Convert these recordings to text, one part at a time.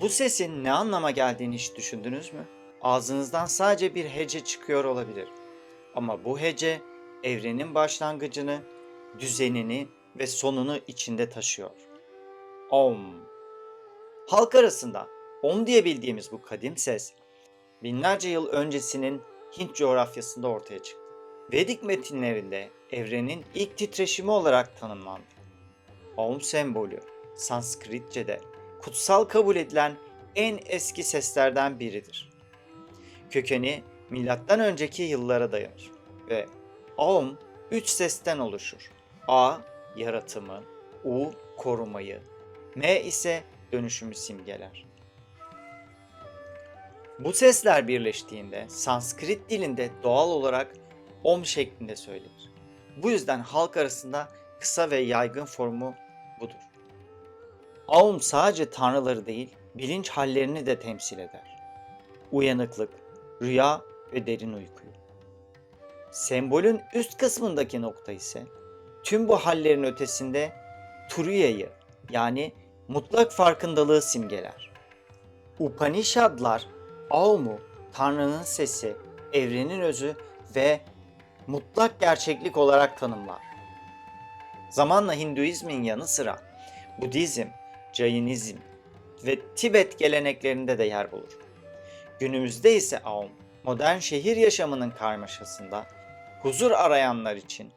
Bu sesin ne anlama geldiğini hiç düşündünüz mü? Ağzınızdan sadece bir hece çıkıyor olabilir. Ama bu hece evrenin başlangıcını, düzenini ve sonunu içinde taşıyor. Om. Halk arasında Om diye bildiğimiz bu kadim ses binlerce yıl öncesinin Hint coğrafyasında ortaya çıktı. Vedik metinlerinde evrenin ilk titreşimi olarak tanımlandı. Om sembolü Sanskritçe'de kutsal kabul edilen en eski seslerden biridir. Kökeni milattan önceki yıllara dayanır ve Aum üç sesten oluşur. A yaratımı, U korumayı, M ise dönüşümü simgeler. Bu sesler birleştiğinde Sanskrit dilinde doğal olarak Om şeklinde söylenir. Bu yüzden halk arasında kısa ve yaygın formu budur. Aum sadece tanrıları değil, bilinç hallerini de temsil eder. Uyanıklık, rüya ve derin uykuyu. Sembolün üst kısmındaki nokta ise tüm bu hallerin ötesinde Turiya'yı yani mutlak farkındalığı simgeler. Upanishadlar Aum'u Tanrı'nın sesi, evrenin özü ve mutlak gerçeklik olarak tanımlar. Zamanla Hinduizmin yanı sıra Budizm, Jainizm ve Tibet geleneklerinde de yer bulur. Günümüzde ise Aum, modern şehir yaşamının karmaşasında huzur arayanlar için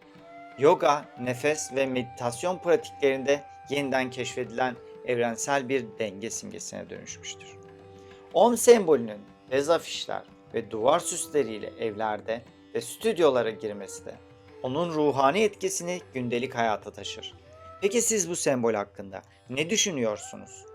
yoga, nefes ve meditasyon pratiklerinde yeniden keşfedilen evrensel bir denge simgesine dönüşmüştür. Om sembolünün bez afişler ve duvar süsleriyle evlerde ve stüdyolara girmesi de onun ruhani etkisini gündelik hayata taşır. Peki siz bu sembol hakkında ne düşünüyorsunuz?